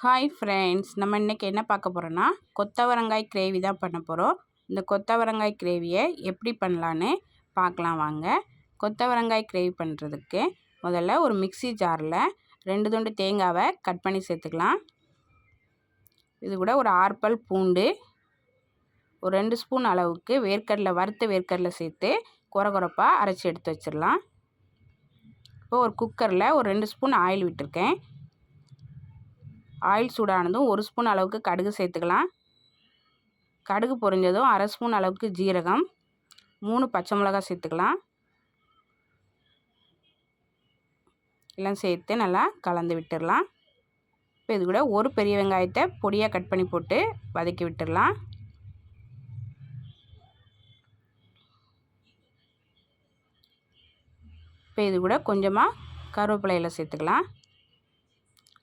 Hi friends நம்ம இன்றைக்கி என்ன பார்க்க போகிறோன்னா கொத்தவரங்காய் கிரேவி தான் பண்ண போகிறோம் இந்த கொத்தவரங்காய் கிரேவியை எப்படி பண்ணலான்னு பார்க்கலாம் வாங்க. கொத்தவரங்காய் கிரேவி பண்ணுறதுக்கு முதல்ல ஒரு மிக்சி ஜாரில் ரெண்டு துண்டு தேங்காவை கட் பண்ணி சேர்த்துக்கலாம். இது கூட ஒரு ஆறுப்பல் பூண்டு ஒரு ரெண்டு ஸ்பூன் அளவுக்கு வேர்க்கடலை வறுத்த வேர்க்கடலை சேர்த்து குறை குறைப்பாக அரைச்சி எடுத்து வச்சிடலாம். இப்போ ஒரு குக்கரில் ஒரு ரெண்டு ஸ்பூன் ஆயில் விட்டுருக்கேன். ஆயில் சூடானதும் ஒரு ஸ்பூன் அளவுக்கு கடுகு சேர்த்துக்கலாம். கடுகு பொரிஞ்சதும் அரை ஸ்பூன் அளவுக்கு ஜீரகம் மூணு பச்சை மிளகா சேர்த்துக்கலாம். எல்லாம் சேர்த்து நல்லா கலந்து விட்டுடலாம். இப்போ இது கூட ஒரு பெரிய வெங்காயத்தை பொடியாக கட் பண்ணி போட்டு வதக்கி விட்டுடலாம். இப்போ இது கூட கொஞ்சமாக கருவேப்பிலையில் சேர்த்துக்கலாம்.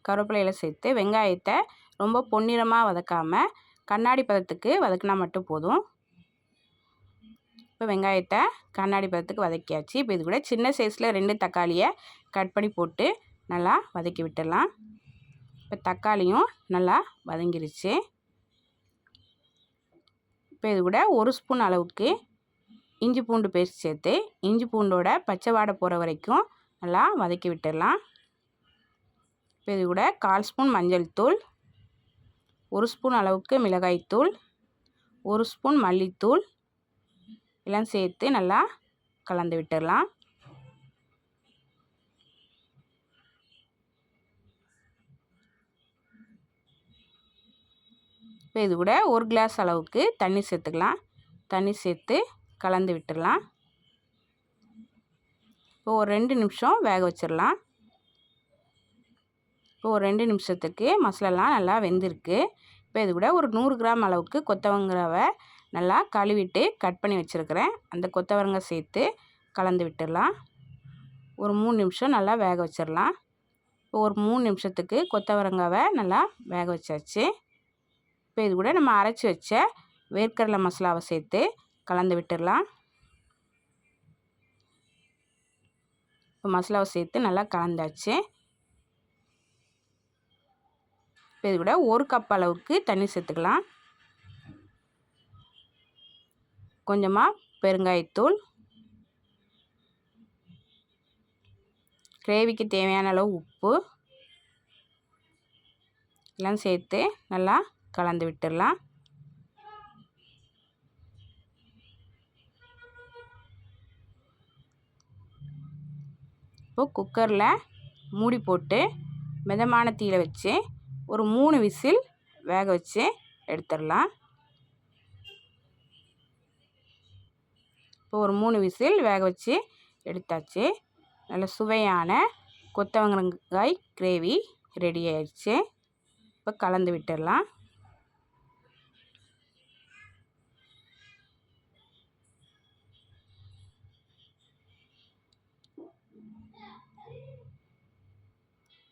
கருவேப்பிலையில் சேர்த்து வெங்காயத்தை ரொம்ப பொன்னிறமாக வதக்காமல் கண்ணாடி பதத்துக்கு வதக்கினா மட்டும் போதும். இப்போ வெங்காயத்தை கண்ணாடி பதத்துக்கு வதக்கியாச்சு. இப்போ இது கூட சின்ன சைஸில் ரெண்டு தக்காளியை கட் பண்ணி போட்டு நல்லா வதக்கி விட்டுடலாம். இப்போ தக்காளியும் நல்லா வதங்கிருச்சு. இப்போ இது கூட ஒரு ஸ்பூன் அளவுக்கு இஞ்சி பூண்டு பேஸ்ட் சேர்த்து இஞ்சி பூண்டோட பச்சை வாடை போகிற வரைக்கும் நல்லா வதக்கி விட்டுடலாம். இப்போ இது கூட கால் ஸ்பூன் மஞ்சள் தூள் ஒரு ஸ்பூன் அளவுக்கு மிளகாய்த்தூள் ஒரு ஸ்பூன் மல்லித்தூள். எல்லாம் சேர்த்து நல்லா கலந்து விட்டுடலாம். இப்போ இது கூட ஒரு கிளாஸ் அளவுக்கு தண்ணி சேர்த்துக்கலாம். தண்ணி சேர்த்து கலந்து விட்டுடலாம். இப்போ ஒரு ரெண்டு நிமிஷம் வேக வச்சிடலாம். இப்போ ஒரு ரெண்டு நிமிஷத்துக்கு மசாலாலாம் நல்லா வெந்திருக்கு. இப்போ இது கூட ஒரு நூறு கிராம் அளவுக்கு கொத்தவரங்காவை நல்லா கழுவிட்டு கட் பண்ணி வச்சுருக்கிறேன். அந்த கொத்தவரங்காய் சேர்த்து கலந்து விட்டுடலாம். ஒரு மூணு நிமிஷம் நல்லா வேக வச்சிடலாம். இப்போ ஒரு மூணு நிமிஷத்துக்கு கொத்தவரங்காவை நல்லா வேக வச்சாச்சு. இப்போ இது கூட நம்ம அரைச்சி வச்ச வேர்க்கடலை மசாலாவை சேர்த்து கலந்து விட்டுடலாம். இப்போ மசாலாவை சேர்த்து நல்லா கலந்தாச்சு. இப்போ இது கூட ஒரு கப் அளவுக்கு தண்ணி சேர்த்துக்கலாம். கொஞ்சமாக பெருங்காயத்தூள். கிரேவிக்கு தேவையான அளவு உப்பு. எல்லாம் சேர்த்து நல்லா கலந்து விட்டுடலாம். இப்போது குக்கரில் மூடி போட்டு மிதமான தீயில் வச்சு ஒரு மூணு விசில் வேக வச்சு எடுத்துடலாம். இப்போ ஒரு மூணு விசில் வேக வச்சு எடுத்தாச்சு. நல்ல சுவையான கொத்தவரங்காய் கிரேவி ரெடி ஆயிடுச்சு. இப்போ கலந்து விட்டுடலாம்.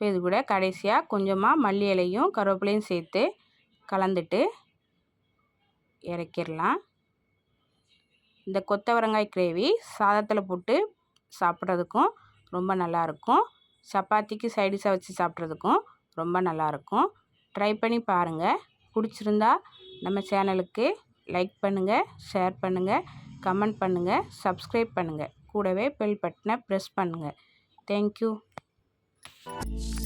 இப்போ இது கூட கடைசியாக கொஞ்சமாக மல்லி இலையும் கருவேப்பிலையும் சேர்த்து கலந்துட்டு இறக்கிடலாம். இந்த கொத்தவரங்காய் கிரேவி சாதத்தில் போட்டு சாப்பிட்றதுக்கும் ரொம்ப நல்லாயிருக்கும் சப்பாத்திக்கு சைடிஷாக வச்சு சாப்பிட்றதுக்கும் ரொம்ப நல்லாயிருக்கும் ட்ரை பண்ணி பாருங்கள் பிடிச்சிருந்தா நம்ம சேனலுக்கு லைக் பண்ணுங்கள் ஷேர் பண்ணுங்கள் கமெண்ட் பண்ணுங்கள் சப்ஸ்கிரைப் பண்ணுங்கள் கூடவே பெல் பட்டனை ப்ரெஸ் பண்ணுங்கள் தேங்க்யூ Thank you.